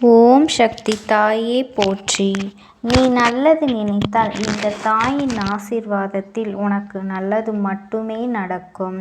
ஓம் சக்தி தாயே போற்றி. நீ நல்லது நினைத்தால் இந்த தாயின் ஆசீர்வாதத்தில் உனக்கு நல்லது மட்டுமே நடக்கும்.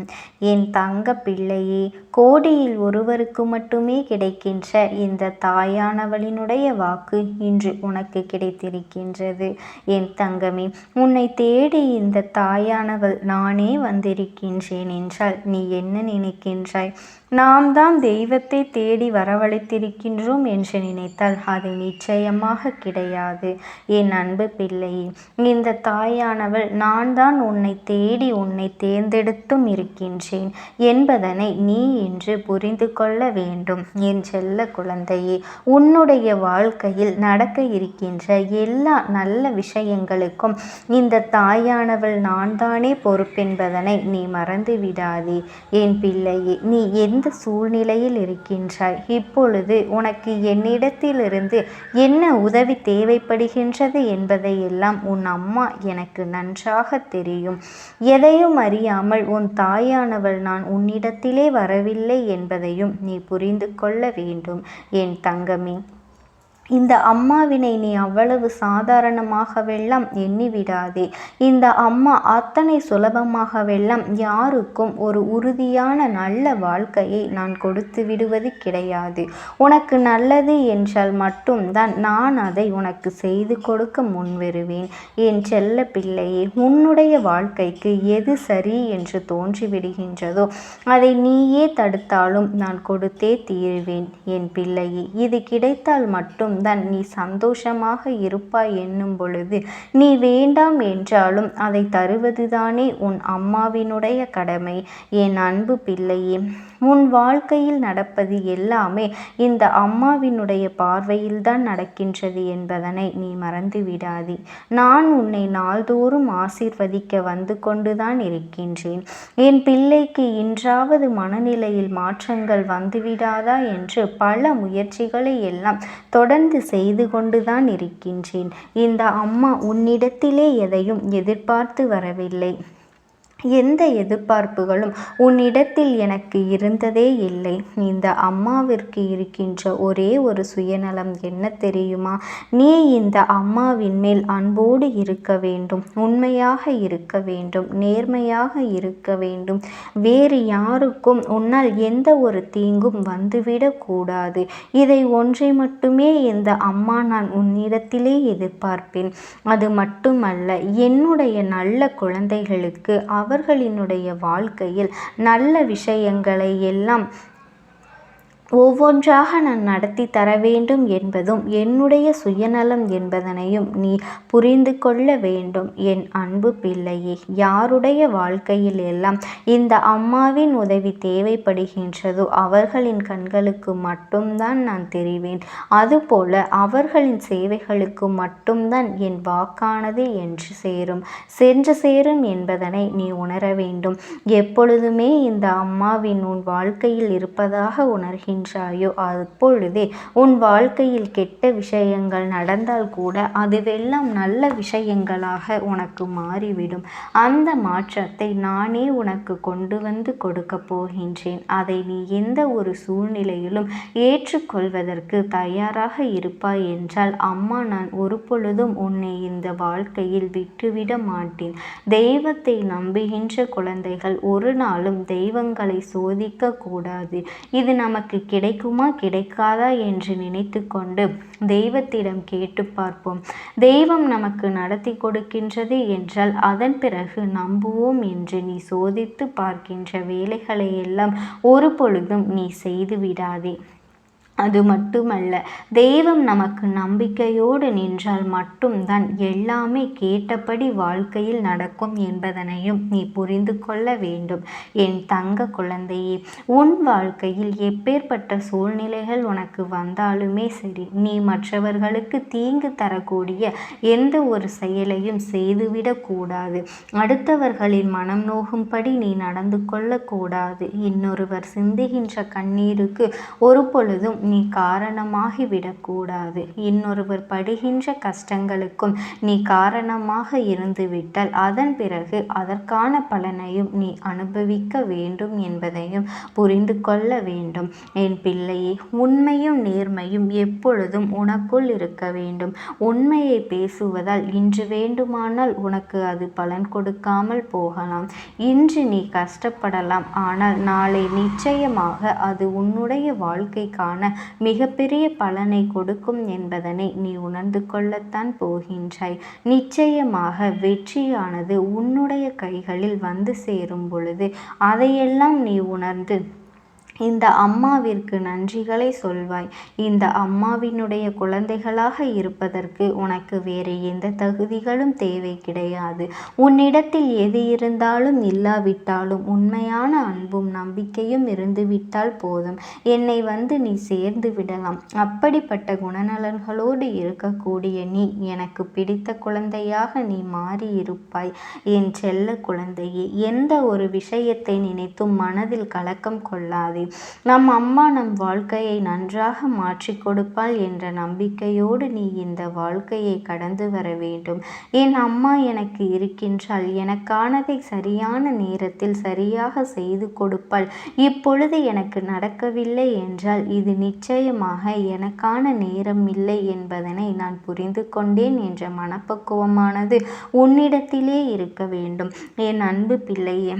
என் தங்க பிள்ளையே கோடியில் ஒருவருக்கு மட்டுமே கிடைக்கின்ற இந்த தாயானவளினுடைய வாக்கு இன்று உனக்கு கிடைத்திருக்கின்றது. என் தங்கமே உன்னை தேடி இந்த தாயானவள் நானே வந்திருக்கின்றேன் என்றால் நீ என்ன நினைக்கின்றாய்? நாம் தான் தெய்வத்தை தேடி வரவழைத்திருக்கின்றோம் என்று நினைத்தால் அது நிச்சயமாக கிடையாது. என் அன்பு பிள்ளையே இந்த தாயானவள் நான் தான் உன்னை தேடி உன்னை தேர்ந்தெடுத்தும் இருக்கின்றேன் என்பதனை நீ என்று புரிந்து கொள்ள வேண்டும். என் செல்ல குழந்தையே உன்னுடைய வாழ்க்கையில் நடக்க இருக்கின்ற எல்லா நல்ல விஷயங்களுக்கும் இந்த தாயானவள் நான் தானே பொறுப்பென்பதனை நீ மறந்து விடாதே என் பிள்ளையே நீ எந்த சூழ்நிலையில் இருக்கின்றாய். இப்பொழுது உனக்கு என்னிடத்திலிருந்து என்ன உதவி தேவைப்படுகின்றது என்பதையெல்லாம் உன் அம்மா எனக்கு நன்றாக தெரியும். எதையும் அறியாமல் உன் தாயானவள் நான் உன்னிடத்திலே வரவில்லை என்பதையும் நீ புரிந்து கொள்ள வேண்டும். என் தங்கமே இந்த அம்மாவினை நீ அவ்வளவு சாதாரணமாகவெல்லாம் எண்ணிவிடாதே. இந்த அம்மா அத்தனை சுலபமாகவெல்லாம் யாருக்கும் ஒரு உறுதியான நல்ல வாழ்க்கையை நான் கொடுத்து விடுவது கிடையாது. உனக்கு நல்லது என்றால் மட்டும்தான் நான் அதை உனக்கு செய்து கொடுக்க முன்வருவேன். என் செல்ல பிள்ளையே உன்னுடைய வாழ்க்கைக்கு எது சரி என்று தோன்றிவிடுகின்றதோ அதை நீயே தடுத்தாலும் நான் கொடுத்தே தீருவேன். என் பிள்ளையே இது கிடைத்தால் மட்டும் மட்டும்தான் நீ சந்தோஷமாக இருப்பாய் என்னும் பொழுது நீ வேண்டாம் என்றாலும் அதை தருவதுதானே உன் அம்மாவினுடைய கடமை. என் அன்பு பிள்ளையே உன் வாழ்க்கையில் நடப்பது எல்லாமே இந்த அம்மாவினுடைய பார்வையில்தான் நடக்கின்றது என்பதனை நீ மறந்து விடாதே. நான் உன்னை நாள்தோறும் ஆசீர்வதிக்க வந்து கொண்டுதான் இருக்கின்றேன். என் பிள்ளைக்கு இன்றாவது மனநிலையில் மாற்றங்கள் வந்துவிடாதா என்று பல முயற்சிகளை எல்லாம் தொடர்ந்து செய்து கொண்டுதான் இருக்கின்றேன். இந்த அம்மா உன்னிடத்திலே எதையும் எதிர்பார்த்து வரவில்லை. எந்த எதிர்பார்ப்புகளும் உன்னிடத்தில் எனக்கு இருந்ததே இல்லை. இந்த அம்மாவிற்கு இருக்கின்ற ஒரே ஒரு சுயநலம் என்ன தெரியுமா? நீ இந்த அம்மாவின் மேல் அன்போடு இருக்க வேண்டும் உண்மையாக இருக்க வேண்டும் நேர்மையாக இருக்க வேண்டும். வேறு யாருக்கும் உன்னால் எந்த ஒரு தீங்கும் வந்துவிடக்கூடாது இதை ஒன்றை மட்டுமே இந்த அம்மா நான் உன்னிடத்திலே எதிர்பார்ப்பேன். அது மட்டுமல்ல என்னுடைய நல்ல குழந்தைகளுக்கு அவர் அவர்களினுடைய வாழ்க்கையில் நல்ல விஷயங்களை எல்லாம் ஒவ்வொன்றாக நான் நடத்தி தர வேண்டும் என்பதும் என்னுடைய சுயநலம் என்பதனையும் நீ புரிந்து கொள்ள வேண்டும். என் அன்பு பிள்ளையே யாருடைய வாழ்க்கையில் எல்லாம் இந்த அம்மாவின் உதவி தேவைப்படுகின்றதோ அவர்களின் கண்களுக்கு மட்டும்தான் நான் தெரிவேன். அதுபோல அவர்களின் சேவைகளுக்கு மட்டும்தான் என் வாக்கானது என்று சேரும். சென்று சேரும் என்பதனை நீ உணர வேண்டும். எப்பொழுதுமே இந்த அம்மாவின் உன் வாழ்க்கையில் இருப்பதாக உணர்கின்ற நின்றாயோ? அப்பொழுதே உன் வாழ்க்கையில் கெட்ட விஷயங்கள் நடந்தால் கூட அதுவெல்லாம் நல்ல விஷயங்களாக உனக்கு மாறிவிடும். அந்த மாற்றத்தை நானே உனக்கு கொண்டு வந்து கொடுக்க போகின்றேன். அதை நீ எந்த ஒரு சூழ்நிலையிலும் ஏற்றுக்கொள்வதற்கு தயாராக இருப்பாய் என்றால் அம்மா நான் ஒரு பொழுதும் உன்னை இந்த வாழ்க்கையில் விட்டுவிட மாட்டேன். தெய்வத்தை நம்புகின்ற குழந்தைகள் ஒரு நாளும் தெய்வங்களை சோதிக்க கூடாது. இது நமக்கு கிடைக்குமா கிடைக்காதா என்று நினைத்து கொண்டு தெய்வத்திடம் கேட்டு பார்ப்போம். தெய்வம் நமக்கு நடத்தி கொடுக்கின்றது என்றால் அதன் பிறகு நம்புவோம் என்று நீ சோதித்து பார்க்கின்ற வேலைகளை எல்லாம் ஒரு பொழுதும் நீ செய்து விடாதே. அது மட்டுமல்ல தெய்வம் நமக்கு நம்பிக்கையோடு நின்றால் மட்டும்தான் எல்லாமே கேட்டபடி வாழ்க்கையில் நடக்கும் என்பதனையும் நீ புரிந்து கொள்ள வேண்டும். என் தங்க குழந்தையே உன் வாழ்க்கையில் எப்பேற்பட்ட சூழ்நிலைகள் உனக்கு வந்தாலுமே சரி நீ மற்றவர்களுக்கு தீங்கு தரக்கூடிய எந்த ஒரு செயலையும் செய்துவிடக்கூடாது அடுத்தவர்களின் மனம் நோகும்படி நீ நடந்து கொள்ளக்கூடாது இன்னொருவர் சிந்துகின்ற கண்ணீருக்கு ஒரு பொழுதும் நீ காரணமாகி விடக்கூடாது இன்னொருவர் படுகின்ற கஷ்டங்களுக்கும் நீ காரணமாக இருந்துவிட்டால் அதன் பிறகு அதற்கான பலனையும் நீ அனுபவிக்க வேண்டும் என்பதையும் புரிந்து கொள்ள வேண்டும். என் பிள்ளையே உண்மையும் நேர்மையும் எப்பொழுதும் உனக்குள் இருக்க வேண்டும். உண்மையை பேசுவதால் இன்று வேண்டுமானால் உனக்கு அது பலன் கொடுக்காமல் போகலாம். இன்று நீ கஷ்டப்படலாம் ஆனால் நாளை நிச்சயமாக அது உன்னுடைய வாழ்க்கைக்கான மிகப்பெரிய பலனை கொடுக்கும் என்பதனை நீ உணர்ந்து கொள்ளத்தான் போகின்றாய். நிச்சயமாக வெற்றியானது உன்னுடைய கைகளில் வந்து சேரும் பொழுது அதையெல்லாம் நீ உணர்ந்து இந்த அம்மாவிற்கு நன்றிகளை சொல்வாய். இந்த அம்மாவினுடைய குழந்தைகளாக இருப்பதற்கு உனக்கு வேறு எந்த தகுதிகளும் தேவை கிடையாது. உன்னிடத்தில் எது இருந்தாலும் இல்லாவிட்டாலும் உண்மையான அன்பும் நம்பிக்கையும் இருந்துவிட்டால் போதும். என்னை வந்து நீ சேர்ந்து விடலாம். அப்படிப்பட்ட குணநலன்களோடு இருக்கக்கூடிய நீ எனக்கு பிடித்த குழந்தையாக நீ மாறி இருப்பாய் என் செல்ல குழந்தையே எந்த ஒரு விஷயத்தை நினைத்தும் மனதில் கலக்கம் கொள்ளாதே. நம் அம்மா நம் வாழ்க்கையை நன்றாக மாற்றிக் கொடுப்பாள் என்ற நம்பிக்கையோடு நீ இந்த வாழ்க்கையை கடந்து வர வேண்டும். என் அம்மா எனக்கு இருக்கின்றாள். எனக்கானதை சரியான நேரத்தில் சரியாக செய்து கொடுப்பாள். இப்பொழுது எனக்கு நடக்கவில்லை என்றால் இது நிச்சயமாக எனக்கான நேரம் இல்லை என்பதனை நான் புரிந்து கொண்டேன் என்ற மனப்பக்குவமானது உன்னிடத்திலே இருக்க வேண்டும். என் அன்பு பிள்ளையே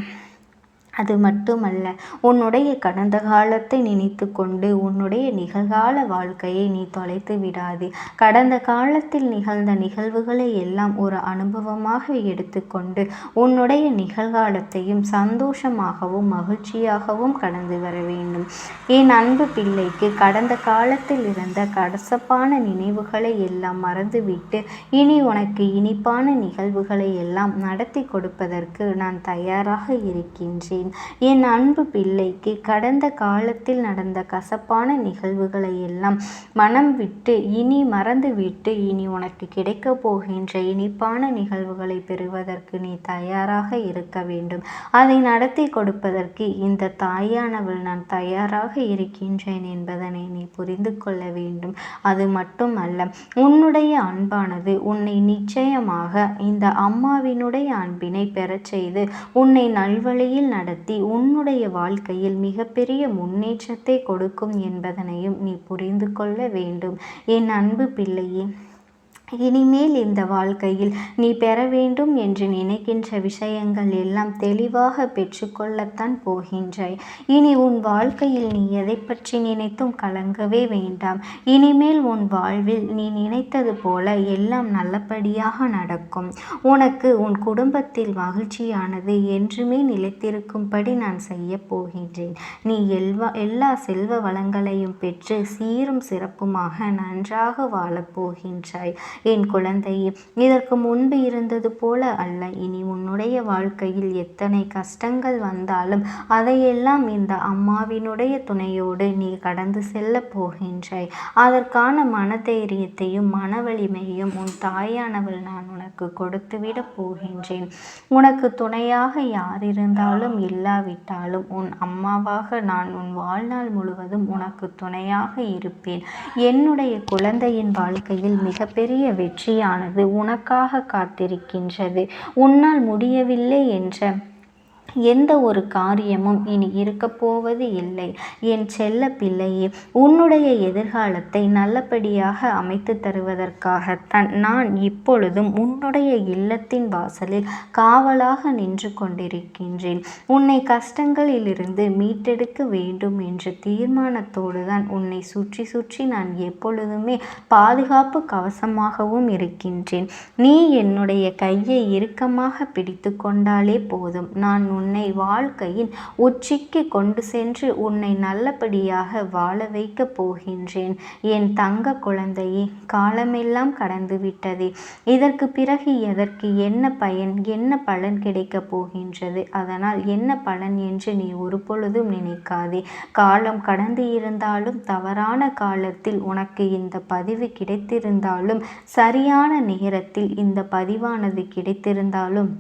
அது மட்டுமல்ல உன்னுடைய கடந்த காலத்தை நினைத்து கொண்டு உன்னுடைய நிகழ்கால வாழ்க்கையை நீ தொலைத்து விடாதே. கடந்த காலத்தில் நிகழ்ந்த நிகழ்வுகளை எல்லாம் ஒரு அனுபவமாக எடுத்துக்கொண்டு உன்னுடைய நிகழ்காலத்தையும் சந்தோஷமாகவும் மகிழ்ச்சியாகவும் கடந்து வர வேண்டும். என் அன்பு பிள்ளைக்கு கடந்த காலத்தில் இருந்த கடசப்பான நினைவுகளை எல்லாம் மறந்துவிட்டு இனி உனக்கு இனிப்பான நிகழ்வுகளை எல்லாம் நடத்தி கொடுப்பதற்கு நான் தயாராக இருக்கின்றேன். கொண்டேன் என் அன்பு பிள்ளைக்கு கடந்த காலத்தில் நடந்த கசப்பான நிகழ்வுகளை எல்லாம் மனம் விட்டு இனி மறந்து விட்டு இனி உனக்கு கிடைக்கப் போகின்ற இனிப்பான நிகழ்வுகளை பெறுவதற்கு நீ தயாராக இருக்க வேண்டும். அதை நடத்தி கொடுப்பதற்கு இந்த தாயானவள் நான் தயாராக இருக்கின்றேன் என்பதனை நீ புரிந்து கொள்ள வேண்டும். அது மட்டும் அல்ல உன்னுடைய அன்பானது உன்னை நிச்சயமாக இந்த அம்மாவினுடைய அன்பினை பெறச் செய்து உன்னை நல்வழியில் நட நடத்தி உன்னுடைய வாழ்க்கையில் மிகப்பெரிய முன்னேற்றத்தை கொடுக்கும் என்பதனையும் நீ புரிந்து கொள்ள வேண்டும். என் அன்பு பிள்ளையே இனிமேல் இந்த வாழ்க்கையில் நீ பெற வேண்டும் என்று நினைக்கின்ற விஷயங்கள் எல்லாம் தெளிவாக பெற்றுக்கொள்ளத்தான் போகின்றாய். இனி உன் வாழ்க்கையில் நீ எதை பற்றி நினைத்தும் கலங்கவே வேண்டாம். இனிமேல் உன் வாழ்வில் நீ நினைத்தது போல எல்லாம் நல்லபடியாக நடக்கும். உனக்கு உன் குடும்பத்தில் மகிழ்ச்சியானது என்றுமே நிலைத்திருக்கும்படி நான் செய்ய போகின்றேன். நீ எல்வா எல்லா செல்வ வளங்களையும் பெற்று சீரும் சிறப்புமாக நன்றாக வாழப்போகின்றாய் என் குழந்தையே இதற்கு முன்பு இருந்தது போல அல்ல. இனி உன்னுடைய வாழ்க்கையில் எத்தனை கஷ்டங்கள் வந்தாலும் அதையெல்லாம் இந்த அம்மாவினுடைய துணையோடு நீ கடந்து செல்ல போகின்றாய். அதற்கான மனதைரியத்தையும் மன வலிமையையும் உன் தாயானவள் நான் உனக்கு கொடுத்துவிட போகின்றேன். உனக்கு துணையாக யார் இருந்தாலும் இல்லாவிட்டாலும் உன் அம்மாவாக நான் உன் வாழ்நாள் முழுவதும் உனக்கு துணையாக இருப்பேன். என்னுடைய குழந்தையின் வாழ்க்கையில் மிகப்பெரிய வெற்றியானது உனக்காக காத்திருக்கின்றது. உன்னால் முடியவில்லை என்ற எந்த ஒரு காரியமும் இனி இருக்கப் போவது இல்லை. என் செல்ல பிள்ளையே உன்னுடைய எதிர்காலத்தை நல்லபடியாக அமைத்து தருவதற்காகத்தான் நான் இப்பொழுதும் உன்னுடைய இல்லத்தின் வாசலில் காவலாக நின்று கொண்டிருக்கின்றேன். உன்னை கஷ்டங்களிலிருந்து மீட்டெடுக்க வேண்டும் என்ற தீர்மானத்தோடு தான் உன்னை சுற்றி சுற்றி நான் எப்பொழுதுமே பாதுகாப்பு கவசமாகவும் இருக்கின்றேன். நீ என்னுடைய கையை இறுக்கமாக பிடித்து கொண்டாலே போதும். நான் உன் உன்னை வாழ்க்கையின் உச்சிக்கு கொண்டு சென்று உன்னை நல்லபடியாக வாழ வைக்கப் போகின்றேன். என் தங்க குழந்தையே காலமெல்லாம் கடந்து விட்டதே. இதற்கு பிறகு எதற்கு என்ன பயன் என்ன பலன் கிடைக்கப் போகின்றது? அதனால் என்ன பலன் என்று நீ ஒரு பொழுதும் நினைக்காதே. காலம் கடந்து இருந்தாலும் தவறான காலத்தில் உனக்கு இந்த பதிவு கிடைத்திருந்தாலும் சரியான நேரத்தில் இந்த பதிவானது கிடைத்திருந்தாலும்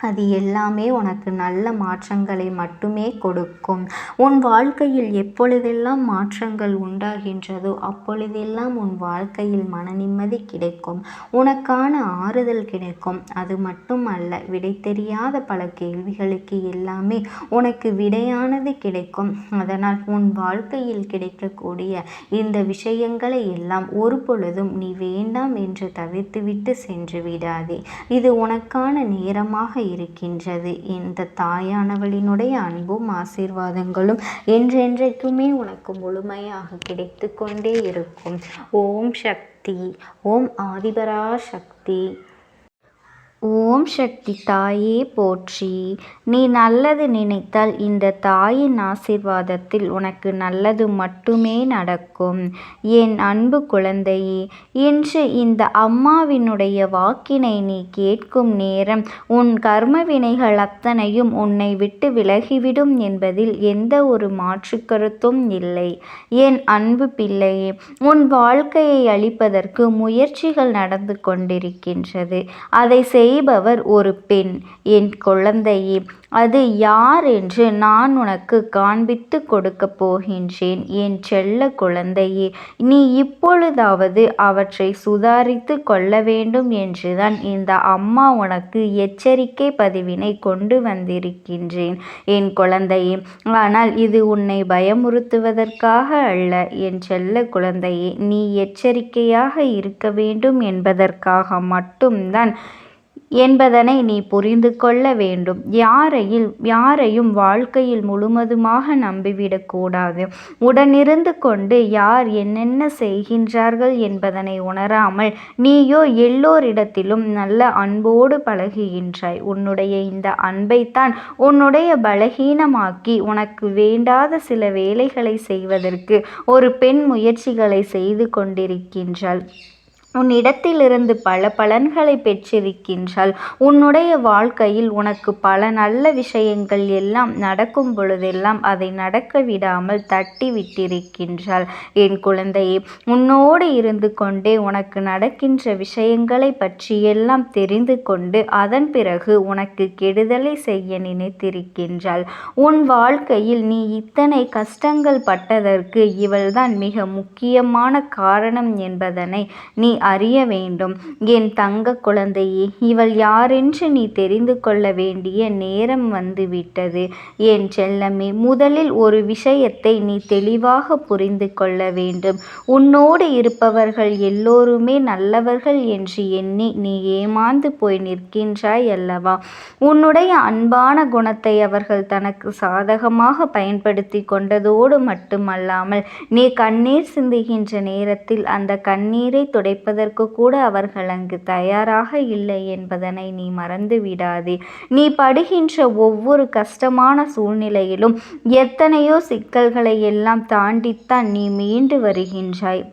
அது எல்லாமே உனக்கு நல்ல மாற்றங்களை மட்டுமே கொடுக்கும். உன் வாழ்க்கையில் எப்பொழுதெல்லாம் மாற்றங்கள் உண்டாகின்றதோ அப்பொழுதெல்லாம் உன் வாழ்க்கையில் மன நிம்மதி கிடைக்கும். உனக்கான ஆறுதல் கிடைக்கும். அது மட்டுமல்ல விடை தெரியாத பல கேள்விகளுக்கு எல்லாமே உனக்கு விடையானது கிடைக்கும். அதனால் உன் வாழ்க்கையில் கிடைக்கக்கூடிய இந்த விஷயங்களை எல்லாம் ஒரு பொழுதும் நீ வேண்டாம் என்று தவிர்த்துவிட்டு சென்று விடாதே. இது உனக்கான நேரமாக இருக்கின்றது. இந்த தாயானவளினுடைய அன்பும் ஆசீர்வாதங்களும் என்றென்றைக்குமே உனக்கு முழுமையாக கிடைத்து கொண்டே இருக்கும். ஓம் சக்தி ஓம் ஆதிபரா சக்தி ஓம் சக்தி தாயே போற்றி. நீ நல்லது நினைத்தால் இந்த தாயின் ஆசிர்வாதத்தில் உனக்கு நல்லது மட்டுமே நடக்கும். என் அன்பு குழந்தையே இன்று இந்த அம்மாவினுடைய வாக்கினை நீ கேட்கும் நேரம் உன் கர்ம வினைகள் அத்தனையும் உன்னை விட்டு விலகிவிடும் என்பதில் எந்த ஒரு மாற்று கருத்தும் இல்லை. என் அன்பு பிள்ளையே உன் வாழ்க்கையை அளிப்பதற்கு முயற்சிகள் நடந்து கொண்டிருக்கின்றது. அதை செய் செய்பவர் ஒரு பெண். என் குழந்தையே அது யார் என்று நான் உனக்கு காண்பித்து கொடுக்கப் போகின்றேன். என் செல்ல குழந்தையே நீ இப்பொழுதாவது அவற்றை சுதாரித்து கொள்ள வேண்டும் என்றுதான் இந்த அம்மா உனக்கு எச்சரிக்கை பதிவினை கொண்டு வந்திருக்கின்றேன். என் குழந்தையே ஆனால் இது உன்னை பயமுறுத்துவதற்காக அல்ல. என் செல்ல குழந்தையே நீ எச்சரிக்கையாக இருக்க வேண்டும் என்பதற்காக மட்டும்தான் என்பதனை நீ புரிந்து கொள்ள வேண்டும். யாரையில் யாரையும் வாழ்க்கையில் முழுவதுமாக நம்பிவிடக்கூடாது உடனிருந்து கொண்டு யார் என்னென்ன செய்கின்றார்கள் என்பதனை உணராமல் நீயோ எல்லோரிடத்திலும் நல்ல அன்போடு பழகுகின்றாய். உன்னுடைய இந்த அன்பைத்தான் உன்னுடைய பலகீனமாக்கி உனக்கு வேண்டாத சில வேலைகளை செய்வதற்கு ஒரு பெண் முயற்சிகளை செய்து கொண்டிருக்கின்றாள். உன்னிடத்திலிருந்து பல பலன்களை பெற்றிருக்கின்றாள். உன்னுடைய வாழ்க்கையில் உனக்கு பல நல்ல விஷயங்கள் எல்லாம் நடக்கும் பொழுதெல்லாம் அதை நடக்க விடாமல் தட்டி விட்டிருக்கின்றாள் என் குழந்தையே உன்னோடு இருந்து கொண்டே உனக்கு நடக்கின்ற விஷயங்களை பற்றியெல்லாம் தெரிந்து கொண்டு அதன் பிறகு உனக்கு கெடுதலை செய்ய நினைத்திருக்கின்றாள். உன் வாழ்க்கையில் நீ இத்தனை கஷ்டங்கள் பட்டதற்கு இவள்தான் மிக முக்கியமான காரணம் என்பதனை நீ அறிய வேண்டும். என் தங்க குழந்தையே இவள் யாரென்று நீ தெரிந்து கொள்ள வேண்டிய நேரம் வந்துவிட்டது. என் செல்லமே முதலில் ஒரு விஷயத்தை நீ தெளிவாக புரிந்து கொள்ள வேண்டும். உன்னோடு இருப்பவர்கள் எல்லோருமே நல்லவர்கள் என்று எண்ணி நீ ஏமாந்து போய் நிற்கின்றாய் அல்லவா? உன்னுடைய அன்பான குணத்தை அவர்கள் தனக்கு சாதகமாக பயன்படுத்தி கொண்டதோடு மட்டுமல்லாமல் நீ கண்ணீர் சிந்துகின்ற நேரத்தில் அந்த கண்ணீரை துடைப்பது செய்வதற்கு கூட அவர்கள் அங்கு தயாராக இல்லை என்பதனை நீ மறந்து விடாதே. நீ படுகின்ற ஒவ்வொரு கஷ்டமான சூழ்நிலையிலும் எத்தனையோ சிக்கல்களை எல்லாம் தாண்டித்தான் நீ மீண்டு வருகின்றாய்.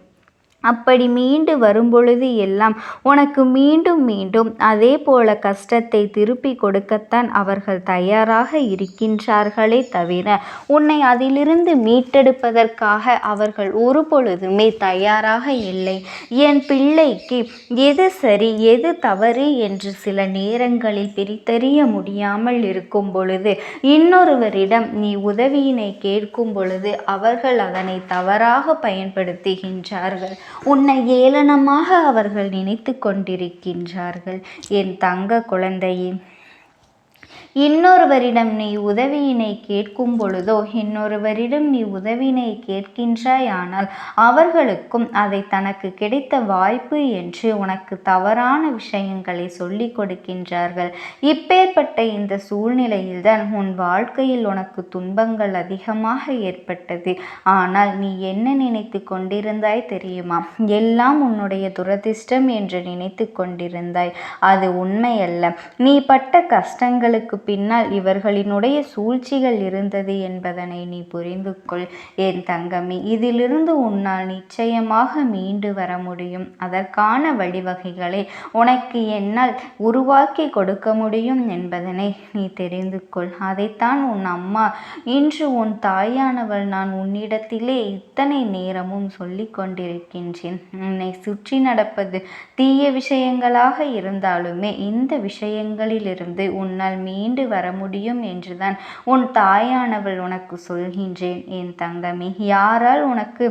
அப்படி மீண்டு வரும்பொழுது எல்லாம் உனக்கு மீண்டும் மீண்டும் அதே போல கஷ்டத்தை திருப்பி கொடுக்கத்தான் அவர்கள் தயாராக இருக்கின்றார்களே தவிர உன்னை அதிலிருந்து மீட்டெடுப்பதற்காக அவர்கள் ஒரு பொழுதுமே தயாராக இல்லை. என் பிள்ளைக்கு எது சரி எது தவறு என்று சில நேரங்களில் பிரித்தறிய முடியாமல் இருக்கும் பொழுது இன்னொருவரிடம் நீ உதவியினை கேட்கும் பொழுது அவர்கள் அதனை தவறாக பயன்படுத்துகின்றார்கள். உன்னை ஏளனமாக அவர்கள் நினைத்து கொண்டிருக்கின்றார்கள். என் தங்க குழந்தையே இன்னொருவரிடம் நீ உதவியினை கேட்கும் பொழுதோ இன்னொருவரிடம் நீ உதவியினை கேட்கின்றாயானால் அவர்களுக்கும் அதை தனக்கு கிடைத்த வாய்ப்பு என்று உனக்கு தவறான விஷயங்களை சொல்லிக் கொடுக்கின்றார்கள். இப்பேற்பட்ட இந்த சூழ்நிலையில்தான் உன் வாழ்க்கையில் உனக்கு துன்பங்கள் அதிகமாக ஏற்பட்டது. ஆனால் நீ என்ன நினைத்து கொண்டிருந்தாய் தெரியுமா? எல்லாம் உன்னுடைய துரதிர்ஷ்டம் என்று நினைத்து கொண்டிருந்தாய். அது உண்மையல்ல. நீ பட்ட கஷ்டங்களுக்கு பின்னால் இவர்களினுடைய சூழ்ச்சிகள் இருந்தது என்பதனை நீ புரிந்து கொள் என் தங்கமே இதிலிருந்து உன்னால் நிச்சயமாக மீண்டு வர முடியும். அதற்கான வழிவகைகளை உனக்கு என்னால் உருவாக்கி கொடுக்க முடியும் என்பதனை நீ தெரிந்து கொள் அதைத்தான் உன் அம்மா இன்று உன் தாயானவள் நான் உன்னிடத்திலே இத்தனை நேரமும் சொல்லி கொண்டிருக்கின்றேன். உன்னை சுற்றி நடப்பது தீய விஷயங்களாக இருந்தாலுமே இந்த விஷயங்களிலிருந்து உன்னால் மீண்டு வர முடியும் என்றுதான் உன் தாயானவள் உனக்கு சொல்கின்றேன். என் தங்கமே யாரால் உனக்கு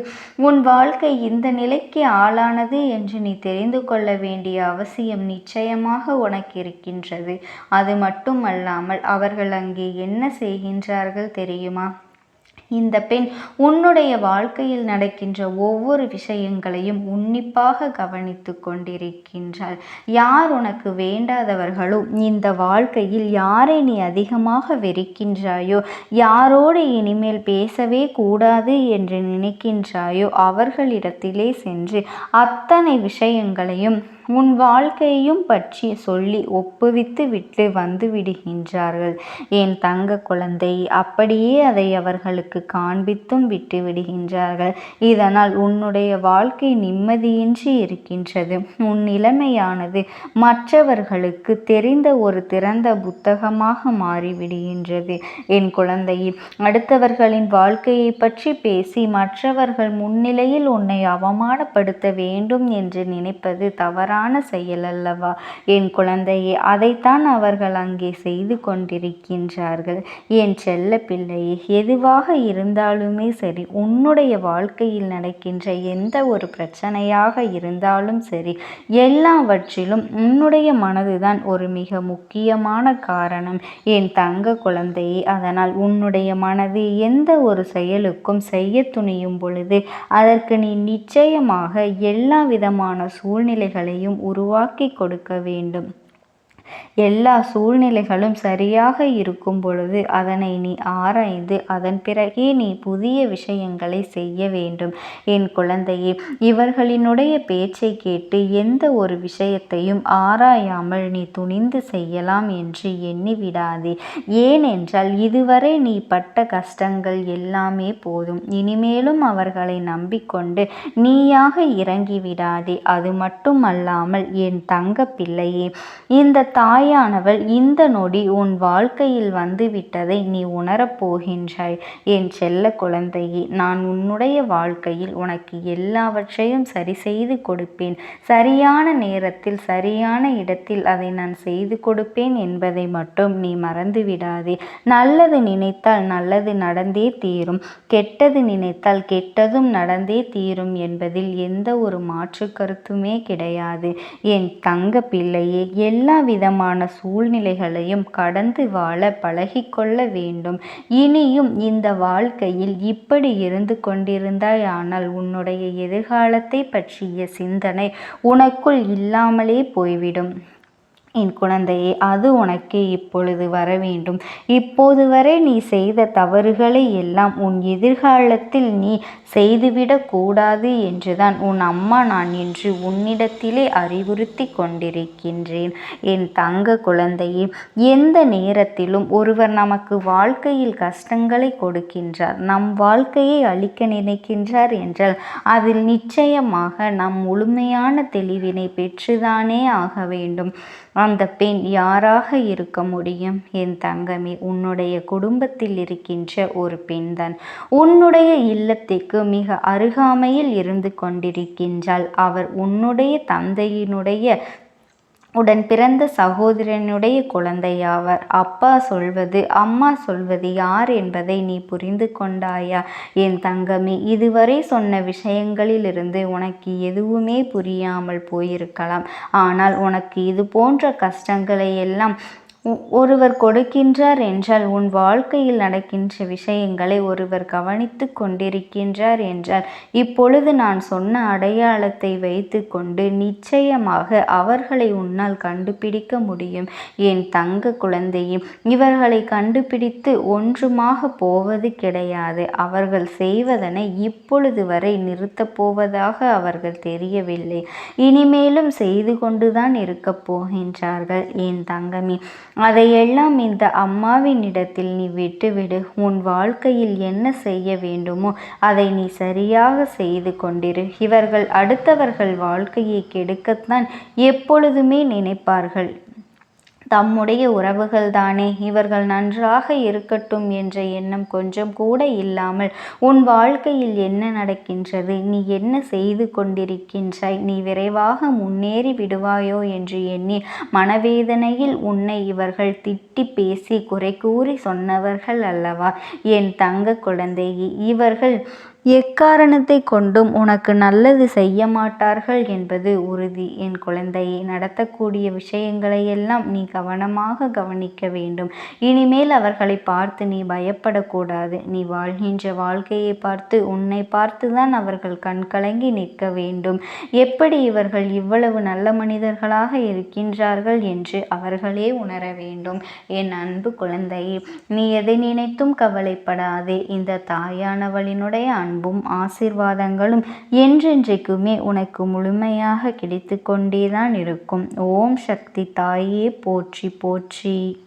உன் வாழ்க்கை இந்த நிலைக்கு ஆளானது என்று நீ தெரிந்து கொள்ள வேண்டிய அவசியம் நிச்சயமாக உனக்கு இருக்கின்றது. அது மட்டுமல்லாமல் அவர்கள் அங்கே என்ன செய்கின்றார்கள் தெரியுமா? இந்த பெண் உன்னுடைய வாழ்க்கையில் நடக்கின்ற ஒவ்வொரு விஷயங்களையும் உன்னிப்பாக கவனித்து கொண்டிருக்கின்றாள். யார் உனக்கு வேண்டாதவர்களோ இந்த வாழ்க்கையில் யாரை நீ அதிகமாக வெறுக்கின்றாயோ யாரோடு இனிமேல் பேசவே கூடாது என்று நினைக்கின்றாயோ அவர்களிடத்திலே சென்று அத்தனை விஷயங்களையும் உன் வாழ்க்கையையும் பற்றி சொல்லி ஒப்புவித்து விட்டு வந்து விடுகின்றார்கள். என் தங்க குழந்தை அப்படியே அதை அவர்களுக்கு காண்பித்தும் விட்டு விடுகின்றார்கள். இதனால் உன்னுடைய வாழ்க்கை நிம்மதியின்றி இருக்கின்றது. உன் நிலைமையானது மற்றவர்களுக்கு தெரிந்த ஒரு திறந்த புத்தகமாக மாறிவிடுகின்றது. என் குழந்தை அடுத்தவர்களின் வாழ்க்கையை பற்றி பேசி மற்றவர்கள் முன்னிலையில் உன்னை அவமானப்படுத்த வேண்டும் என்று நினைப்பது தவறான செயல் அல்லவா? என் குழந்தையே அதைத்தான் அவர்கள் அங்கே செய்து கொண்டிருக்கின்றார்கள். என் செல்ல பிள்ளையே எதுவாக இருந்தாலுமே சரி உன்னுடைய வாழ்க்கையில் நடக்கின்ற எந்த ஒரு பிரச்சனையாக இருந்தாலும் சரி எல்லாவற்றிலும் உன்னுடைய மனதுதான் ஒரு மிக முக்கியமான காரணம். என் தங்க குழந்தையே அதனால் உன்னுடைய மனது எந்த ஒரு செயலுக்கும் செய்ய துணியும் பொழுது அதற்கு நீ நிச்சயமாக எல்லா விதமான சூழ்நிலைகளையும் உருவாக்கி கொடுக்க வேண்டும். எல்லா சூழ்நிலைகளும் சரியாக இருக்கும் பொழுது அதனை நீ ஆராய்ந்து அதன் பிறகே நீ புதிய விஷயங்களை செய்ய வேண்டும். என் குழந்தையே இவர்களினுடைய பேச்சை கேட்டு எந்த ஒரு விஷயத்தையும் ஆராயாமல் நீ துணிந்து செய்யலாம் என்று எண்ணி விடாதே ஏனென்றால் இதுவரை நீ பட்ட கஷ்டங்கள் எல்லாமே போதும். இனிமேலும் அவர்களை நம்பிக்கொண்டு நீயாக இறங்கி விடாதே அது மட்டுமல்லாமல் என் தங்க பிள்ளையே இந்த தாயானவள் இந்த நொடி உன் வாழ்க்கையில் வந்துவிட்டதை நீ உணரப் போகின்றாய் என் செல்ல குழந்தையே. நான் உன்னுடைய வாழ்க்கையில் உனக்கு எல்லாவற்றையும் சரி செய்து கொடுப்பேன். சரியான நேரத்தில் சரியான இடத்தில் அதை நான் செய்து கொடுப்பேன் என்பதை மட்டும் நீ மறந்து விடாதே நல்லது நினைத்தால் நல்லது நடந்தே தீரும். கெட்டது நினைத்தால் கெட்டதும் நடந்தே தீரும் என்பதில் எந்த ஒரு மாற்று கருத்துமே கிடையாது. என் தங்க பிள்ளையே எல்லா விதம் விதமான சூழ்நிலைகளையும் கடந்து வாழ பழகிக்கொள்ள வேண்டும். இனியும் இந்த வாழ்க்கையில் இப்படி இருந்து கொண்டிருந்தாய் ஆனால் உன்னுடைய எதிர்காலத்தை பற்றிய சிந்தனை உனக்குள் இல்லாமலே போய்விடும். என் குழந்தையே அது உனக்கு இப்பொழுது வர வேண்டும். இப்போது வரை நீ செய்த தவறுகளை எல்லாம் உன் எதிர்காலத்தில் நீ செய்துவிடக்கூடாது என்றுதான் உன் அம்மா நான் என்று உன்னிடத்திலே அறிவுறுத்தி கொண்டிருக்கின்றேன். என் தங்க குழந்தையே எந்த நேரத்திலும் ஒருவர் நமக்கு வாழ்க்கையில் கஷ்டங்களை கொடுக்கின்றார் நம் வாழ்க்கையை அழிக்க நினைக்கின்றார் என்றால் அதில் நிச்சயமாக நம் முழுமையான தெளிவினை பெற்றுதானே ஆக வேண்டும். அந்த பெண் யாராக இருக்க முடியும்? என் தங்கமே உன்னுடைய குடும்பத்தில் இருக்கின்ற ஒரு பெண்தான். உன்னுடைய இல்லத்திற்கு மிக அருகாமையில் இருந்து கொண்டிருக்கின்றாள். அவர் உன்னுடைய தந்தையினுடைய உடன் பிறந்த சகோதரனுடைய குழந்தையாவர். அப்பா சொல்வது அம்மா சொல்வது யார் என்பதை நீ புரிந்து கொண்டாயா? என் தங்கமே இதுவரை சொன்ன விஷயங்களிலிருந்து உனக்கு எதுவுமே புரியாமல் போயிருக்கலாம். ஆனால் உனக்கு இது போன்ற கஷ்டங்களை எல்லாம் ஒருவர் கொடுக்கின்றார் என்றால் உன் வாழ்க்கையில் நடக்கின்ற விஷயங்களை ஒருவர் கவனித்து கொண்டிருக்கின்றார் என்றால் இப்பொழுது நான் சொன்ன அடையாளத்தை வைத்து கொண்டு நிச்சயமாக அவர்களை உன்னால் கண்டுபிடிக்க முடியும். என் தங்க குழந்தையும் இவர்களை கண்டுபிடித்து ஒன்றுமாக போவது கிடையாது. அவர்கள் செய்வதனை இப்பொழுது வரை நிறுத்தப் போவதாக அவர்கள் தெரியவில்லை. இனிமேலும் செய்து கொண்டுதான் இருக்கப் போகின்றார்கள். என் தங்கமே அதையெல்லாம் இந்த அம்மாவினிடத்தில் நீ விட்டுவிடு. உன் வாழ்க்கையில் என்ன செய்ய வேண்டுமோ அதை நீ சரியாக செய்து கொண்டிரு. இவர்கள் அடுத்தவர்கள் வாழ்க்கையை கெடுக்கத்தான் எப்பொழுதுமே நினைப்பார்கள். தம்முடைய உறவுகள்தானே இவர்கள் நன்றாக இருக்கட்டும் என்ற எண்ணம் கொஞ்சம் கூட இல்லாமல் உன் வாழ்க்கையில் என்ன நடக்கின்றது? நீ என்ன செய்து கொண்டிருக்கின்றாய்? நீ விரைவாக முன்னேறி விடுவாயோ? என்று எண்ணி மனவேதனையில் உன்னை இவர்கள் திட்டி பேசி குறை கூறி சொன்னவர்கள் அல்லவா? என் தங்க குழந்தையை இவர்கள் எக்காரணத்தை கொண்டும் உனக்கு நல்லது செய்ய மாட்டார்கள் என்பது உறுதி. என் குழந்தையை நடத்தக்கூடிய விஷயங்களையெல்லாம் நீ கவனமாக கவனிக்க வேண்டும். இனிமேல் அவர்களை பார்த்து நீ பயப்படக்கூடாது. நீ வாழ்கின்ற வாழ்க்கையை பார்த்து உன்னை பார்த்துதான் அவர்கள் கண்கலங்கி நிற்க வேண்டும். எப்படி இவர்கள் இவ்வளவு நல்ல மனிதர்களாக இருக்கின்றார்கள் என்று அவர்களே உணர வேண்டும். என் அன்பு குழந்தையே நீ எதை நினைத்தும் கவலைப்படாதே. இந்த தாயானவளினுடைய அன்பும் ஆசிர்வாதங்களும் என்றென்றைக்குமே உனக்கு முழுமையாக கிடைத்து கொண்டேதான் இருக்கும். ஓம் சக்தி தாயே போற்றி போற்றி.